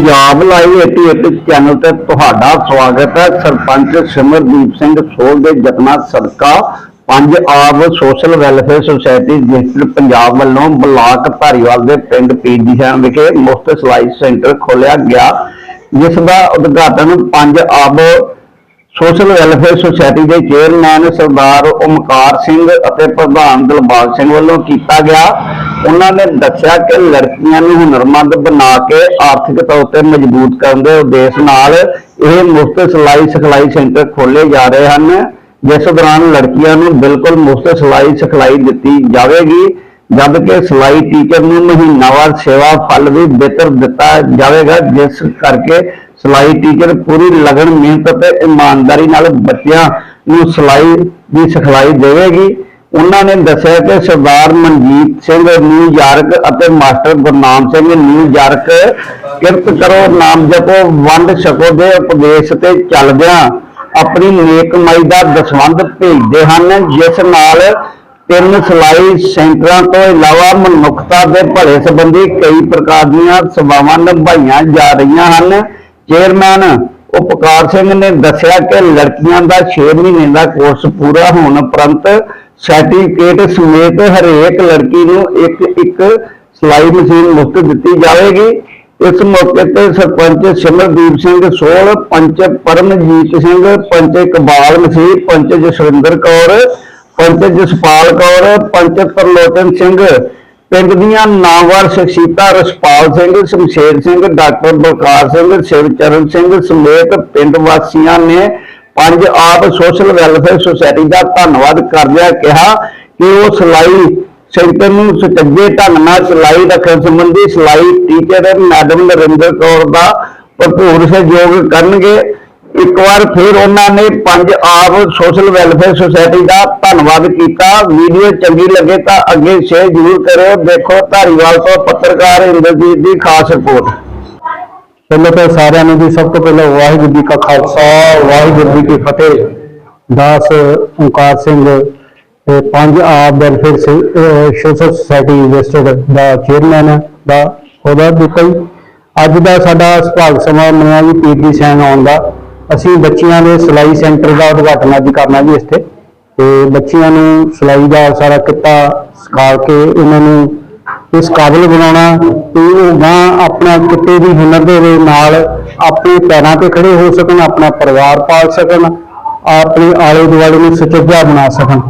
Punjab live 88 channel ਤੇ ਤੁਹਾਡਾ ਸਵਾਗਤ ਹੈ। ਸਰਪੰਚ ਸਿਮਰਦੀਪ ਸਿੰਘ ਸੋਲ ਦੇ ਜਤਨਾ ਸਦਕਾ Panj Aab social welfare society district Punjab ਵੱਲੋਂ ਬਲਾਕ ਧਾਰੀਵਾਲ ਦੇ ਪਿੰਡ ਪੀਜੀਸ਼ਾਨ ਵਿਖੇ ਮੁਫਤ ਸਿਲਾਈ ਸੈਂਟਰ ਖੋਲ੍ਹਿਆ ਗਿਆ, ਜਿਸ ਦਾ ਉਦਘਾਟਨ Panj Aab social welfare society ਦੇ ਚੇਅਰਮੈਨ ਸਰਦਾਰ ਓਮਕਾਰ ਸਿੰਘ ਅਤੇ ਪ੍ਰਧਾਨ ਦਿਲਬਾਗ ਸਿੰਘ ਵੱਲੋਂ ਕੀਤਾ ਗਿਆ। ਉਹਨਾਂ ਨੇ ਦੱਸਿਆ ਕਿ ਲੜਕੀਆਂ ਨੂੰ ਹੁਨਰਮੰਦ ਬਣਾ ਕੇ ਆਰਥਿਕ ਤੌਰ ਤੇ ਮਜ਼ਬੂਤ ਕਰਨ ਦੇ ਉਦੇਸ਼ ਨਾਲ ਇਹ ਮੁਫਤ ਸਿਲਾਈ ਸਿਖਲਾਈ ਸੈਂਟਰ ਖੋਲ੍ਹੇ ਜਾ ਰਹੇ ਹਨ, ਜਿਸ ਦੌਰਾਨ ਲੜਕੀਆਂ ਨੂੰ ਬਿਲਕੁਲ ਮੁਫਤ ਸਿਲਾਈ ਸਿਖਲਾਈ ਦਿੱਤੀ ਜਾਵੇਗੀ ਜਦ ਸਿਲਾਈ ਟੀਚਰ ਨੂੰ ਮਹੀਨਾਵਾਰ ਸੇਵਾ ਫਲ ਵੀ ਬਿਹਤਰ ਦਿੱਤਾ ਜਾਵੇਗਾ, ਜਿਸ ਕਰਕੇ ਸਿਲਾਈ ਟੀਚਰ ਪੂਰੀ ਲਗਨ ਮਿਹਨਤ ਅਤੇ ਇਮਾਨਦਾਰੀ ਨਾਲ ਬੱਚਿਆਂ ਨੂੰ ਸਿਲਾਈ ਦੀ ਸਿਖਲਾਈ ਦੇਵੇਗੀ। ਉਹਨਾਂ ਨੇ ਦੱਸਿਆ ਕਿ ਸਰਦਾਰ ਮਨਜੀਤ ਸਿੰਘ ਨਿਊਯਾਰਕ ਅਤੇ master Gurnam Singh New York ਕਿਰਤ ਕਰੋ, ਨਾਮ ਜਪੋ, ਵੰਡ ਛਕੋ ਦੇ ਉਪਦੇਸ਼ ਤੇ ਚੱਲਦਿਆਂ ਆਪਣੀ ਨੇਕ ਕਮਾਈ ਦਾ ਦਸਵੰਧ ਭੇਜਦੇ ਹਨ, ਜਿਸ ਨਾਲ ਤਿੰਨ ਸਿਲਾਈ ਸੈਂਟਰਾਂ ਤੋਂ ਇਲਾਵਾ ਮਨੁੱਖਤਾ ਦੇ ਭਲੇ ਸੰਬੰਧੀ ਕਈ ਪ੍ਰਕਾਰ ਦੀਆਂ ਸੇਵਾਵਾਂ ਨਿਭਾਈਆਂ ਜਾ ਰਹੀਆਂ ਹਨ। ਚੇਅਰਮੈਨ ਉਪਕਾਰ ਸਿੰਘ ਨੇ ਦੱਸਿਆ ਕਿ ਲੜਕੀਆਂ ਦਾ 6 ਮਹੀਨੇ ਦਾ ਕੋਰਸ ਪੂਰਾ ਹੋਣ ਉਪਰੰਤ ਸਰਟੀਫਿਕੇਟ ਸਮੇਤ ਹਰੇਕ ਲੜਕੀ ਨੂੰ ਇੱਕ ਇੱਕ ਸਿਲਾਈ ਮਸ਼ੀਨ ਮੁਫਤ ਦਿੱਤੀ ਜਾਵੇਗੀ। ਇਸ ਮੌਕੇ ਤੇ ਸਰਪੰਚ ਸਿਮਰਦੀਪ ਸਿੰਘ ਸੋਲ ਪੰਚ ਪਰਮਜੀਤ ਸਿੰਘ, ਪੰਚ ਇਕਬਾਲ ਮਸੀਹ, ਪੰਚ ਜਸਵਿੰਦਰ ਕੌਰ, ਪੰਚ ਜਸਪਾਲ ਕੌਰ, ਪੰਚ ਤਰਲੋਚਨ ਸਿੰਘ, ਪਿੰਡ ਦੀਆਂ ਨਾਮਵਰ ਸ਼ਖਸੀਅਤਾਂ ਰਸਪਾਲ ਸਿੰਘ, ਸ਼ਮਸ਼ੇਰ ਸਿੰਘ, ਡਾਕਟਰ ਬਲਕਾਰ ਸਿੰਘ, ਸ਼ਿਵਚਰਨ ਸਿੰਘ ਸਮੇਤ ਪਿੰਡ ਵਾਸੀਆਂ ਨੇ ਪੰਜ ਆਪ ਸੋਸ਼ਲ ਵੈਲਫੇਅਰ ਸੁਸਾਇਟੀ ਦਾ ਧੰਨਵਾਦ ਕਰਦਿਆਂ ਕਿਹਾ ਕਿ ਉਹ ਸਿਲਾਈ ਸੈਂਟਰ ਨੂੰ ਸੁਚੱਜੇ ਢੰਗ ਨਾਲ ਸਿਲਾਈ ਰੱਖਣ ਸੰਬੰਧੀ ਸਿਲਾਈ ਟੀਚਰ ਮੈਡਮ ਨਰਿੰਦਰ ਕੌਰ ਦਾ ਭਰਪੂਰ ਸਹਿਯੋਗ ਕਰਨਗੇ। ਇੱਕ ਵਾਰ ਫਿਰ ਉਹਨਾਂ ਨੇ ਪੰਜ ਆਪ ਸੋਸ਼ਲ ਵੈਲਫੇਅਰ ਸੁਸਾਇਟੀ ਦਾ ਧੰਨਵਾਦ ਕੀਤਾ। ਵੀਡੀਓ ਚੰਗੀ ਲੱਗੇ ਤਾਂ ਅੱਗੇ ਸ਼ੇਅਰ ਜ਼ਰੂਰ ਕਰਿਓ। ਦੇਖੋ ਧਾਰੀਵਾਲ ਤੋਂ ਪੱਤਰਕਾਰ ਇੰਦਰਜੀਤ ਦੀ ਖਾਸ ਰਿਪੋਰਟ। ਪਹਿਲਾਂ ਤਾਂ ਸਾਰਿਆਂ ਨੂੰ ਜੀ ਸਭ ਤੋਂ ਪਹਿਲਾਂ ਵਾਹਿਗੁਰੂ ਜੀ ਕਾ ਖਾਲਸਾ, ਵਾਹਿਗੁਰੂ ਜੀ ਕੀ ਫਤਿਹ। ਦਾਸ ਓਂਕਾਰ ਸਿੰਘ ਤੇ Panj Aab welfare social society registered ਦਾ ਚੇਅਰਮੈਨ ਦਾ ਅਹੁਦਾ ਦਿੱਤਾ ਜੀ ਅੱਜ ਦਾ ਸਾਡਾ ਸੁਭਾਗ ਸਮਾਂ ਮੰਨਿਆ ਜੀ ਪੀਟੀ ਸੈਨ ਆਉਣ ਦਾ। ਅਸੀਂ ਬੱਚਿਆਂ ਦੇ ਸਿਲਾਈ ਸੈਂਟਰ ਦਾ ਉਦਘਾਟਨ ਅੱਜ ਕਰਨਾ ਜੀ ਇੱਥੇ। ਤੇ ਬੱਚਿਆਂ ਨੂੰ ਸਿਲਾਈ ਦਾ ਸਾਰਾ ਕਿੱਤਾ ਸਿਖਾ ਕੇ ਉਹਨਾਂ ਨੂੰ ਇਸ ਕਾਬਿਲ ਬਣਾਉਣਾ ਤੇ ਉਹ ਗਾਂ ਆਪਣਾ ਕਿਤੇ ਵੀ ਹੁਨਰ ਦੇ ਨਾਲ ਆਪਣੇ ਪੈਰਾਂ ਤੇ ਖੜੇ ਹੋ ਸਕਣ, ਆਪਣਾ ਪਰਿਵਾਰ ਪਾਲ ਸਕਣ, ਆਪਣੇ ਆਲੇ ਦੁਆਲੇ ਨੂੰ ਸੁਚੱਜਾ ਬਣਾ ਸਕਣ।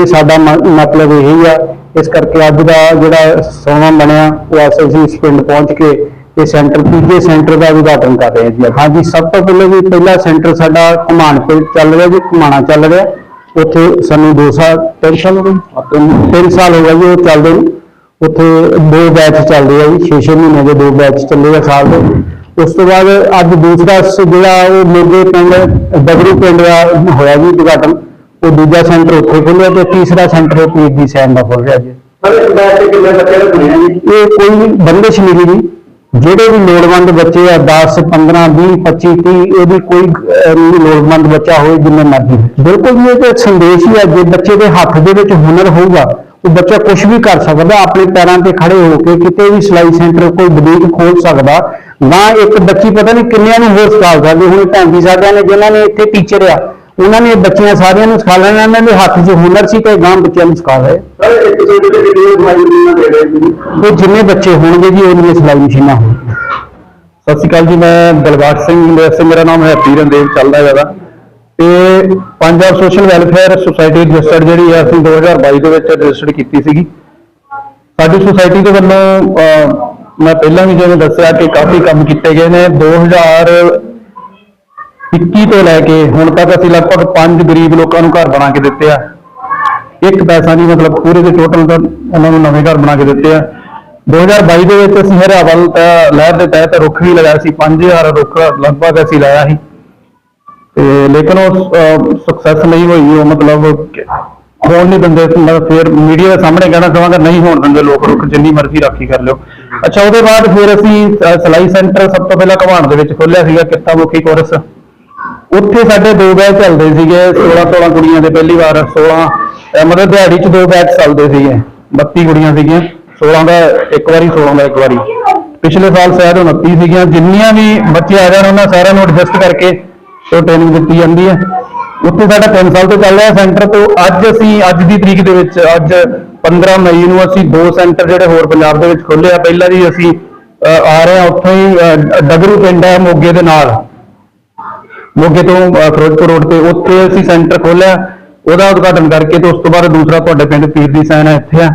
ਇਹ ਸਾਡਾ ਮ- ਮਤਲਬ ਇਹੀ ਆ। ਇਸ ਕਰਕੇ ਅੱਜ ਦਾ ਜਿਹੜਾ ਸੋਨਾ ਬਣਿਆ, ਉਹ ਅੱਜ ਅਸੀਂ ਇਸ ਪਿੰਡ ਪਹੁੰਚ ਕੇ ਇਹ ਸੈਂਟਰ, ਤੀਜੇ ਸੈਂਟਰ ਦਾ ਉਦਘਾਟਨ ਕਰ ਰਹੇ ਜੀ। ਹਾਂਜੀ, ਸਭ ਤੋਂ ਪਹਿਲੇ ਵੀ ਪਹਿਲਾ ਸੈਂਟਰ ਸਾਡਾ ਘੁਮਾਣ ਪਿੰਡ ਚੱਲ ਰਿਹਾ ਜੀ, ਘੁਮਾਣਾ ਚੱਲ ਰਿਹਾ। ਉੱਥੇ ਸਾਨੂੰ 2 ਸਾਲ 3 ਸਾਲ ਹੋ ਗਏ। 3 ਸਾਲ ਹੋ ਗਏ ਜੀ, ਉਹ ਚੱਲਦੇ ਨੂੰ। ਉੱਥੇ ਦੋ ਬੈਚ ਚੱਲਦੇ ਆ ਜੀ 6-6 ਮਹੀਨੇ ਦੇ ਦੋ ਬੈਚ ਚੱਲੇ ਆ ਸਾਲ ਦੇ। ਉਸ ਤੋਂ ਬਾਅਦ ਅੱਜ ਦੂਸਰਾ ਜਿਹੜਾ ਉਹ ਮੋਗੇ ਪਿੰਡ ਬਗਰੂ ਪਿੰਡ ਦਾ ਹੋਇਆ ਜੀ ਉਦਘਾਟਨ ਉਹ ਦੂਜਾ ਸੈਂਟਰ ਉੱਥੇ ਖੁੱਲਿਆ ਤੇ ਤੀਸਰਾ ਸੈਂਟਰ ਪੀਜੀ ਸੈਨ ਦਾ ਖੁੱਲ ਰਿਹਾ ਜੀ। ਪਰ ਆ ਇਹ ਕੋਈ ਵੀ ਬੰਦਿਸ਼ ਨਹੀਂ ਜੀ। ਜਿਹੜੇ ਵੀ ਲੋੜਵੰਦ ਬੱਚੇ ਆ 10 15 20 25 30 ਇਹਦੀ ਕੋਈ ਲੋੜਵੰਦ ਬੱਚਾ ਹੋਏ ਜਿੰਨੇ ਮਰਜ਼ੀ। ਬਿਲਕੁਲ ਜੀ ਇਹ ਤੇ ਸੰਦੇਸ਼ ਹੀ ਹੈ ਜੇ ਬੱਚੇ ਦੇ ਹੱਥ ਦੇ ਵਿੱਚ ਹੁਨਰ ਹੋਊਗਾ ਉਹ ਬੱਚਾ ਕੁਝ ਵੀ ਕਰ ਸਕਦਾ ਆਪਣੇ ਪੈਰਾਂ ਤੇ ਖੜੇ ਹੋ ਕੇ ਕਿਤੇ ਵੀ ਸਿਲਾਈ ਸੈਂਟਰ ਕੋਈ ਬੁਟੀਕ ਖੋਲ ਸਕਦਾ ਨਾ ਇੱਕ ਬੱਚੀ ਪਤਾ ਨਹੀਂ ਕਿੰਨਿਆਂ ਨੂੰ ਹੋਰ ਸਿਖਾ ਸਕਦੇ ਹੁਣ ਜੀ ਸਾਡਿਆਂ ਨੇ ਜਿਨ੍ਹਾਂ ਨੇ ਇੱਥੇ ਟੀਚਰ ਆ ਉਹਨਾਂ ਨੇ ਬੱਚੀਆਂ ਸਾਰਿਆਂ ਨੂੰ ਸਿਖਾ ਲੈਣਾ ਇਹਨਾਂ ਦੇ ਹੱਥ 'ਚ ਹੁਨਰ ਸੀ ਤੇ ਗਾਂ ਬੱਚਿਆਂ ਨੂੰ ਸਿਖਾ ਰਹੇ ਇੱਕ ਦੇ ਉਹ ਜਿੰਨੇ ਬੱਚੇ ਹੋਣਗੇ ਜੀ ਉਹਨੀਆਂ ਸਿਲਾਈ ਮਸ਼ੀਨਾਂ ਹੋਣਗੀਆਂ। ਸਤਿ ਸ਼੍ਰੀ ਅਕਾਲ ਜੀ ਮੈਂ ਬਲਵਾਰ ਸਿੰਘ ਮੇਰਾ ਨਾਮ ਹੈ ਰਣਦੇਵ ਚੱਲਦਾ ਹੈਗਾ ਤੇ Punjab social welfare society registered ਜਿਹੜੀ ਹੈ ਅਸੀਂ 2022 ਦੇ ਵਿੱਚ ਰਜਿਸਟਰਡ ਕੀਤੀ ਸੀਗੀ। ਸਾਡੀ ਸੁਸਾਇਟੀ ਦੇ ਵੱਲੋਂ ਮੈਂ ਪਹਿਲਾਂ ਵੀ ਜਿਵੇਂ ਦੱਸਿਆ ਕਿ ਕਾਫੀ ਕੰਮ ਕੀਤੇ ਗਏ ਨੇ। 2021 ਤੋਂ ਲੈ ਕੇ ਹੁਣ ਤੱਕ ਅਸੀਂ ਲਗਭਗ 5 ਗਰੀਬ ਲੋਕਾਂ ਨੂੰ ਘਰ ਬਣਾ ਕੇ ਦਿੱਤੇ ਆ। ਇੱਕ ਪੈਸਾ ਨਹੀਂ, ਮਤਲਬ ਪੂਰੇ ਦੇ ਟੋਟਲ ਦਾ ਉਹਨਾਂ ਨੂੰ ਨਵੇਂ ਘਰ ਬਣਾ ਕੇ ਦਿੱਤੇ ਆ। 2022 ਦੇ ਵਿੱਚ ਅਸੀਂ ਹਰਿਆਵਲ ਲਹਿਰ ਦੇ ਤਹਿਤ ਰੁੱਖ ਵੀ ਲਗਾਇਆ ਸੀ। 5000 ਰੁੱਖ ਲਗਭਗ ਅਸੀਂ ਲਾਇਆ ਸੀ। ਤੇ ਲੇਕਿਨ ਉਹ ਸਕਸੈਸ ਨਹੀਂ ਹੋਈ ਉਹ ਮਤਲਬ ਹੋਣ ਨਹੀਂ ਦਿੰਦੇ ਸੀ। ਮਤਲਬ ਫਿਰ ਮੀਡੀਆ ਦੇ ਸਾਹਮਣੇ ਕਹਿਣਾ ਚਾਹਾਂਗਾ ਨਹੀਂ ਹੋਣ ਦਿੰਦੇ ਲੋਕ ਰੁੱਖ ਜਿੰਨੀ ਮਰਜ਼ੀ ਰਾਖੀ ਕਰ ਲਿਓ ਅੱਛਾ ਉਹਦੇ ਬਾਅਦ ਫਿਰ ਅਸੀਂ ਅ, ਸਿਲਾਈ ਸੈਂਟਰ ਸਭ ਤੋਂ ਪਹਿਲਾਂ ਘਵਾਣ ਦੇ ਵਿੱਚ ਖੋਲਿਆ ਸੀਗਾ ਕਿੱਤਾ ਮੁਖੀ ਕੋਰਸ ਉੱਥੇ ਸਾਡੇ ਦੋ ਬੈਚ ਚੱਲਦੇ ਸੀਗੇ 16 16 ਕੁੜੀਆਂ ਦੇ ਪਹਿਲੀ ਵਾਰ 16 ਅਹ ਮਤਲਬ ਦਿਹਾੜੀ 'ਚ ਦੋ ਬੈਚ ਚੱਲਦੇ ਸੀਗੇ 32 ਕੁੜੀਆਂ ਸੀਗੀਆਂ 16 ਦਾ ਇੱਕ ਵਾਰੀ 16 ਦਾ ਇੱਕ ਵਾਰੀ ਪਿਛਲੇ ਸਾਲ ਸ਼ਾਇਦ 29 ਸੀਗੀਆਂ ਜਿੰਨੀਆਂ ਵੀ ਬੱਚੇ ਆ ਜਾਣ ਉਹਨਾਂ ਸਾਰਿਆਂ ਨੂੰ ਐਡਜਸਟ ਕਰਕੇ ਤੇ ਟ੍ਰੇਨਿੰਗ ਦਿੱਤੀ ਜਾਂਦੀ ਹੈ। ਉੱਥੇ ਸਾਡਾ 3 ਸਾਲ ਤੋਂ ਚੱਲ ਰਿਹਾ ਸੈਂਟਰ ਤੋਂ। ਅੱਜ ਅਸੀਂ ਅੱਜ ਦੀ ਤਰੀਕ ਦੇ ਵਿੱਚ ਅੱਜ 15 ਮਈ ਨੂੰ ਅਸੀਂ ਦੋ ਸੈਂਟਰ ਜਿਹੜੇ ਹੋਰ ਪੰਜਾਬ ਦੇ ਵਿੱਚ ਖੋਲ੍ਹੇ ਆ। ਪਹਿਲਾਂ ਵੀ ਅਸੀਂ ਆ ਰਹੇ ਹਾਂ ਉੱਥੋਂ ਹੀ ਅਹ, ਡਗਰੂ ਪਿੰਡ ਹੈ ਮੋਗੇ ਦੇ ਨਾਲ। ਮੋਗੇ ਤੋਂ ਫਿਰੋਜ਼ਪੁਰ ਰੋਡ ਤੇ ਉੱਥੇ ਅਸੀਂ ਸੈਂਟਰ ਖੋਲ੍ਹਿਆ। ਉਹਦਾ ਉਦਘਾਟਨ ਕਰਕੇ ਤੇ ਉਸ ਤੋਂ ਬਾਅਦ ਦੂਸਰਾ ਤੁਹਾਡੇ ਪਿੰਡ ਪੀਰ ਦੀ ਸੈਨ ਹੈ ਇੱਥੇ ਆ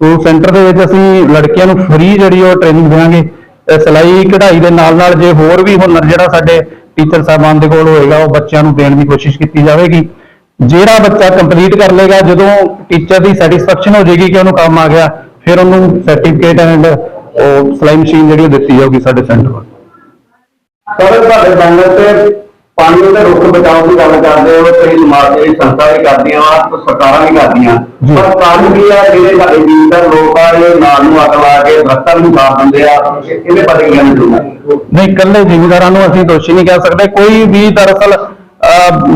ਤੋਂ ਸੈਂਟਰ ਦੇ ਵਿੱਚ ਅਸੀਂ ਲੜਕੀਆਂ ਨੂੰ ਫ੍ਰੀ ਜਿਹੜੀ ਉਹ ਟ੍ਰੇਨਿੰਗ ਦੇਵਾਂਗੇ। ਸਿਲਾਈ ਕਢਾਈ ਦੇ ਨਾਲ ਨਾਲ ਜੇ ਹੋਰ ਵੀ ਹੁਨਰ ਜਿਹੜਾ ਸਾਡੇ ਟੀਚਰ ਸਾਹਿਬਾਨ ਦੇ ਕੋਲ ਹੋਏਗਾ, ਉਹ ਬੱਚਿਆਂ ਨੂੰ ਦੇਣ ਦੀ ਕੋਸ਼ਿਸ਼ ਕੀਤੀ ਜਾਵੇਗੀ। ਜਿਹੜਾ ਬੱਚਾ ਕੰਪਲੀਟ ਕਰ ਲੇਗਾ ਜਦੋਂ ਟੀਚਰ ਦੀ ਸੈਟੀਸਫੈਕਸ਼ਨ ਹੋ ਜਾਏਗੀ ਕਿ ਉਹਨੂੰ ਕੰਮ ਆ ਗਿਆ, ਫਿਰ ਉਹਨੂੰ ਸਰਟੀਫਿਕੇਟ ਐਂਡ ਉਹ ਸਿਲਾਈ ਮਸ਼ੀਨ ਜਿਹੜੀ ਉਹ ਦਿੱਤੀ ਜਾਊਗੀ ਸਾਡੇ ਸੈਂਟਰ ਵੱਲ ਸਰ, ਤੁਹਾਡੇ ਬੈਨਰ ਤੇ ਪਾਣੀ ਦੇ ਰੁੱਖ ਬਚਾਓ ਦੀ ਗੱਲ ਕਰਦੇ ਹੋ ਕਈ ਸਮਾਜ ਦੀ ਸੰਸਥਾ ਵੀ ਕਰਦੀਆਂ ਵਾ ਤੇ ਸਰਕਾਰਾਂ ਵੀ ਕਰਦੀਆਂ। ਪਰ ਕਾਰਨ ਕੀ ਆ ਜਿਹੜੇ ਸਾਡੇ ਜੀਵਦਰ ਲੋਕ ਆ ਇਹ ਨਾਲ ਨੂੰ ਅੱਗ ਲਾ ਕੇ ਦਰਖਤਾਂ ਨੂੰ ਸਾੜ ਦਿੰਦੇ ਆ ਇਹਦੇ ਬਾਰੇ ਕੀ ਕਹਿਣਾ ਚਾਹੁੰਦਾ ਨਹੀਂ ਇਕੱਲੇ ਜ਼ਿਮੀਂਦਾਰਾਂ ਨੂੰ ਅਸੀਂ ਦੋਸ਼ੀ ਨਹੀਂ ਕਹਿ ਸਕਦੇ। ਕੋਈ ਵੀ ਦਰਅਸਲ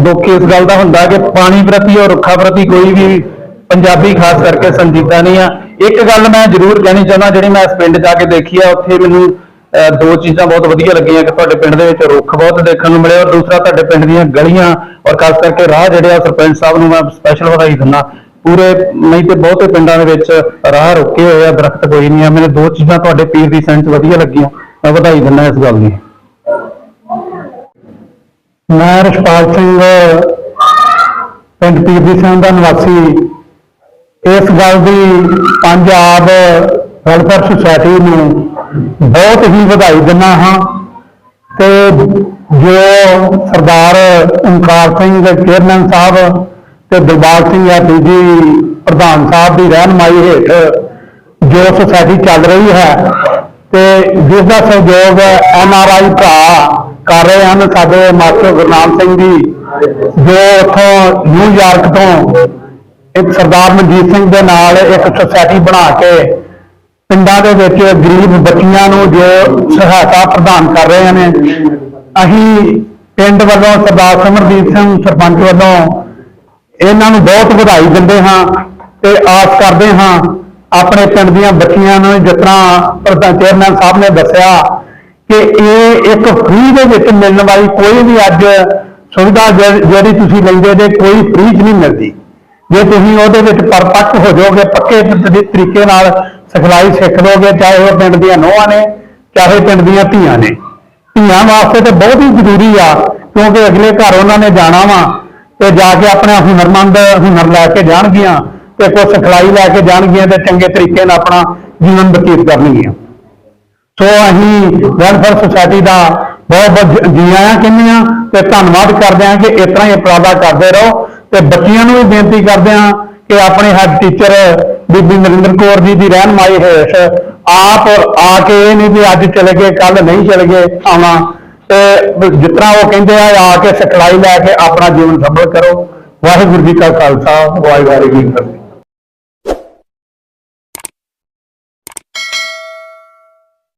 ਦੁੱਖ ਇਸ ਗੱਲ ਦਾ ਹੁੰਦਾ ਕਿ ਪਾਣੀ ਪ੍ਰਤੀ ਔਰ ਰੁੱਖਾਂ ਪ੍ਰਤੀ ਕੋਈ ਵੀ ਪੰਜਾਬੀ ਖਾਸ ਕਰਕੇ ਸੰਜੀਦਾ ਨਹੀਂ ਆ। ਇੱਕ ਗੱਲ ਮੈਂ ਜ਼ਰੂਰ ਕਹਿਣੀ ਚਾਹੁੰਦਾ ਜਿਹੜੀ ਮੈਂ ਇਸ ਪਿੰਡ ਜਾ ਕੇ ਦੇਖੀ ਆ ਉੱਥੇ ਮੈਨੂੰ ਦੋ ਚੀਜ਼ਾਂ ਬਹੁਤ ਵਧੀਆ ਲੱਗੀਆਂ ਕਿ ਤੁਹਾਡੇ ਪਿੰਡ ਦੇ ਵਿੱਚ ਰੁੱਖ ਬਹੁਤ ਦੇਖਣ ਨੂੰ ਮਿਲੇ ਔਰ ਦੂਸਰਾ ਤੁਹਾਡੇ ਪਿੰਡ ਦੀਆਂ ਗਲੀਆਂ ਔਰ ਖਾਸ ਕਰਕੇ ਰਾਹ ਜਿਹੜੇ ਆ, ਸਰਪੰਚ ਸਾਹਿਬ ਨੂੰ ਮੈਂ ਸਪੈਸ਼ਲ ਵਧਾਈ ਦਿੰਦਾ। ਪੂਰੇ ਨਹੀਂ ਤੇ ਬਹੁਤੇ ਪਿੰਡਾਂ ਦੇ ਵਿੱਚ ਰਾਹ ਰੁਕੇ ਹੋਏ ਆ, ਦਰਖਤ ਕੋਈ ਨਹੀਂ ਆ। ਮੈਨੂੰ ਦੋ ਚੀਜ਼ਾਂ ਤੁਹਾਡੇ ਪੀਰ ਦੀ ਸੈਂਸ ਵਧੀਆ ਲੱਗੀਆਂ, ਮੈਂ ਵਧਾਈ ਦਿੰਦਾ ਇਸ ਗੱਲ ਦੀ। ਮੈਂ ਰਸ਼ਪਾਲ ਸਿੰਘ, ਪਿੰਡ ਪੀਰ ਦੀ ਸਿੰਘ ਦਾ ਨਿਵਾਸੀ। ਇਸ ਗੱਲ ਦੀ ਪੰਜਾਬ ਵੈਲਫੇਅਰ ਸੁਸਾਇਟੀ ਨੂੰ ਬਹੁਤ ਹੀ ਵਧਾਈ ਦਿੰਦਾ ਹਾਂ ਤੇ ਜੋ ਸਰਦਾਰ ਓਮਕਾਰ ਸਿੰਘ ਚੇਅਰਮੈਨ ਸਾਹਿਬ ਤੇ ਦਿਲਬਾਗ ਸਿੰਘ ਆਦੀ ਜੀ ਪ੍ਰਧਾਨ ਸਾਹਿਬ ਦੀ ਰਹਿਨਮਾਈ ਹੇਠ ਜੋ ਸੁਸਾਇਟੀ ਚੱਲ ਰਹੀ ਹੈ ਤੇ ਜਿਸ ਦਾ ਸਹਿਯੋਗ ਐਨ ਆਰ ਆਈ ਭਰਾ ਕਰ ਰਹੇ ਹਨ, ਸਾਡੇ ਮਾਸਟਰ ਗੁਰਨਾਮ ਸਿੰਘ ਜੀ, ਜੋ ਉੱਥੋਂ ਨਿਊਯਾਰਕ ਤੋਂ ਇੱਕ ਸਰਦਾਰ ਮਨਜੀਤ ਸਿੰਘ ਦੇ ਨਾਲ ਇੱਕ ਸੁਸਾਇਟੀ ਬਣਾ ਕੇ ਪਿੰਡਾਂ ਦੇ ਵਿੱਚ ਗਰੀਬ ਬੱਚੀਆਂ ਨੂੰ ਜੋ ਸਹਾਇਤਾ ਪ੍ਰਦਾਨ ਕਰ ਰਹੇ ਨੇ, ਅਸੀਂ ਪਿੰਡ ਵੱਲੋਂ ਸਰਦਾਰ ਸਮਰਦੀਪ ਸਿੰਘ ਸਰਪੰਚ ਵੱਲੋਂ ਇਹਨਾਂ ਨੂੰ ਬਹੁਤ ਵਧਾਈ ਦਿੰਦੇ ਹਾਂ ਤੇ ਆਸ ਕਰਦੇ ਹਾਂ ਆਪਣੇ ਪਿੰਡ ਦੀਆਂ ਬੱਚੀਆਂ ਨੂੰ ਜਿਸ ਤਰ੍ਹਾਂ ਪ੍ਰਧਾਨ ਚੇਅਰਮੈਨ ਸਾਹਿਬ ਨੇ ਦੱਸਿਆ ਕਿ ਇਹ ਇੱਕ ਫ੍ਰੀ ਦੇ ਵਿੱਚ ਮਿਲਣ ਵਾਲੀ ਕੋਈ ਵੀ ਅੱਜ ਸੁਵਿਧਾ ਜਿਹੜੀ ਤੁਸੀਂ ਲੈਂਦੇ ਜੇ ਕੋਈ ਫ੍ਰੀ 'ਚ ਨਹੀਂ ਮਿਲਦੀ। ਜੇ ਤੁਸੀਂ ਉਹਦੇ ਵਿੱਚ ਪਰਪੱਕ ਹੋ ਜਾਓਗੇ, ਪੱਕੇ ਤਰੀਕੇ ਨਾਲ ਸਿਖਲਾਈ ਸਿੱਖ ਲਓਗੇ ਚਾਹੇ ਉਹ ਪਿੰਡ ਦੀਆਂ ਨੋਹਾਂ ਨੇ, ਚਾਹੇ ਪਿੰਡ ਦੀਆਂ ਧੀਆਂ ਨੇ। ਧੀਆਂ ਵਾਸਤੇ ਤਾਂ ਬਹੁਤ ਹੀ ਜ਼ਰੂਰੀ ਆ, ਕਿਉਂਕਿ ਅਗਲੇ ਘਰ ਉਹਨਾਂ ਨੇ ਜਾਣਾ ਵਾ, ਤੇ ਜਾ ਕੇ ਆਪਣਾ ਹੁਨਰਮੰਦ ਹੁਨਰ ਲੈ ਕੇ ਜਾਣਗੀਆਂ, ਤੇ ਕੋਈ ਸਿਖਲਾਈ ਲੈ ਕੇ ਜਾਣਗੀਆਂ, ਤੇ ਚੰਗੇ ਤਰੀਕੇ ਨਾਲ ਆਪਣਾ ਜੀਵਨ ਬਤੀਤ ਕਰਨਗੀਆਂ। ਸੋ ਅਸੀਂ ਵੈਲਫੇਅਰ ਸੁਸਾਇਟੀ ਦਾ ਬਹੁਤ ਬਹੁਤ ਜੀ ਆਇਆਂ ਕਹਿੰਦੇ ਹਾਂ, ਤੇ ਧੰਨਵਾਦ ਕਰਦੇ ਹਾਂ ਕਿ ਇਸ ਤਰ੍ਹਾਂ ਹੀ ਉਪਰਾਲਾ ਕਰਦੇ ਰਹੋ, ਤੇ ਬੱਚਿਆਂ ਨੂੰ ਵੀ ਬੇਨਤੀ ਕਰਦੇ ਹਾਂ ਕਿ ਆਪਣੇ ਹੈਡ ਟੀਚਰ ਬੀਬੀ ਨਰਿੰਦਰ ਕੌਰ ਜੀ ਦੀ ਰਹਿਨਮਾਈ ਹੇਠ ਆਪ ਆ ਕੇ ਇਹ ਨਹੀਂ ਵੀ ਅੱਜ ਚਲੇ ਗਏ ਕੱਲ ਨਹੀਂ ਚਲੇ ਗਏ ਆਉਣਾ ਤੇ ਜਿਸ ਤਰ੍ਹਾਂ ਉਹ ਕਹਿੰਦੇ ਆ ਆ ਕੇ ਸਿਖਲਾਈ ਲੈ ਕੇ ਆਪਣਾ ਜੀਵਨ ਸਫਲ ਕਰੋ। ਵਾਹਿਗੁਰੂ ਜੀ ਕਾ ਖਾਲਸਾ, ਵਾਹਿਗੁਰੂ ਜੀ ਕੀ ਫਤਿਹ।